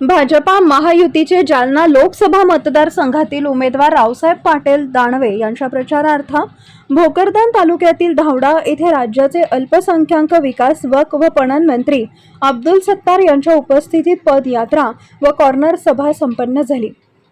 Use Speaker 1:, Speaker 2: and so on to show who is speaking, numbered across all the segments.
Speaker 1: भाजपा महायुतीचे जालना लोकसभा मतदारसंघातील उमेदवार रावसाहेब पाटील दानवे यांच्या प्रचारार्थ भोकरदन तालुक्यातील धावडा येथे राज्याचे अल्पसंख्याक विकास वक व पणन मंत्री अब्दुल सत्तार यांच्या उपस्थितीत पदयात्रा व कॉर्नर सभा संपन्न झाली.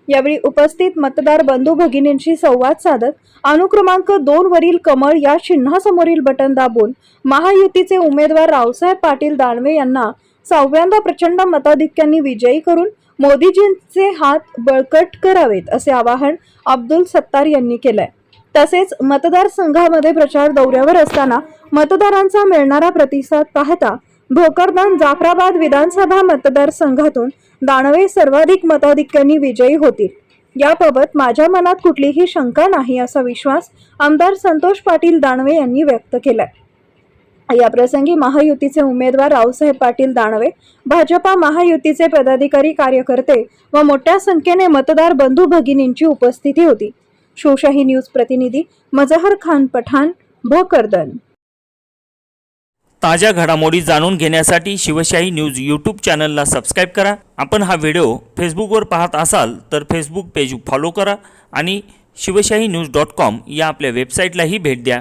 Speaker 1: यावेळी उपस्थित मतदार बंधू भगिनींशी संवाद साधत अनुक्रमांक दोन वरील कमळ या चिन्हासमोरील बटन दाबून महायुतीचे उमेदवार रावसाहेब पाटील दानवे यांना सहाव्यांदा प्रचंड मताधिक्यांनी विजयी करून मोदीजींचे हात बळकट करावेत असे आवाहन अब्दुल सत्तार यांनी केलंय. तसेच मतदारसंघामध्ये प्रचार दौऱ्यावर असताना मतदारांचा मिळणारा प्रतिसाद पाहता भोकरदान जाफराबाद विधानसभा मतदारसंघातून दानवे सर्वाधिक मताधिक्यांनी विजयी होतील. याबाबत माझ्या मनात कुठलीही शंका नाही असा विश्वास आमदार संतोष पाटील दानवे यांनी व्यक्त केलाय. या प्रसंगी महायुतीचे उमेदवार रावसाहेब पाटील दानवे भाजपा महायुतीचे पदाधिकारी कार्यकर्ते व मोठ्या संख्येने मतदार बंधू भगिनींची उपस्थिती होती. शिवशाही न्यूज प्रतिनिधी मजहर खान पठाण भोकरदन.
Speaker 2: ताज्या घडामोडी जाणून घेण्यासाठी शिवशाही न्यूज यूट्यूब चॅनलला सबस्क्राईब करा. आपण हा व्हिडिओ फेसबुकवर पाहत असाल तर फेसबुक पेज फॉलो करा आणि शिवशाही न्यूज डॉट कॉम या आपल्या वेबसाईटलाही भेट द्या.